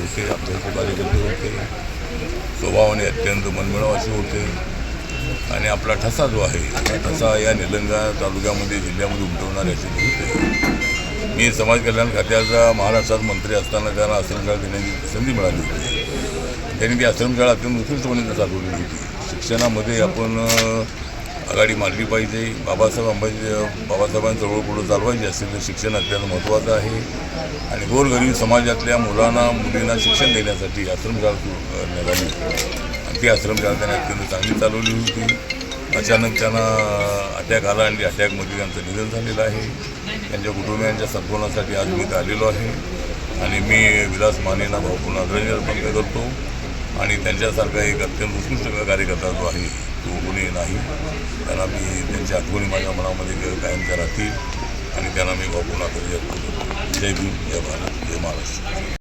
होते कार्यकर्ते होते. स्वभावाने अत्यंत मनमिळाव असे होते. आणि आपला ठसा जो आहे हा ठसा या निलंगा तालुक्यामध्ये जिल्ह्यामध्ये उमटवणारे असे होते मी समाज कल्याण खात्याचा महाराष्ट्रात मंत्री असताना त्यांना आश्रमशाळा देण्याची संधी मिळाली होती. त्यांनी ती आश्रमशाळा अत्यंत उत्कृष्टपणे चालवलेली होती. शिक्षणामध्ये आपण आघाडी मारली पाहिजे. बाबासाहेब आंबेडकर बाबासाहेबांचं जवळ पुढं चालवायची असेल तर शिक्षण अत्यंत महत्त्वाचं आहे. आणि गोरगरीब समाजातल्या मुलांना मुलींना शिक्षण देण्यासाठी आश्रमशाळा सुरू करण्यात आली. आणि ती आश्रमशाळा त्यांनी अत्यंत चांगली चालवली होती. अचानक त्यांना अटॅक आला आणि अटॅकमध्ये त्यांचं निधन झालेलं आहे. त्यांच्या कुटुंबियांच्या सद्गुणासाठी आज मी आलेलो आहे. आणि मी विलास मानेना भाऊपूर्ण आदरांजली अर्पण करतो. आणि त्यांच्यासारखा एक अत्यंत उत्कृष्ट कार्यकर्ता जो आहे तो कोणी नाही. त्यांना मी त्यांच्या आठवणी माझ्या मनामध्ये कायमच्या राहतील आणि त्यांना मी भाऊपूर्ण आता जय भीम जय भारत जय महाराष्ट्र.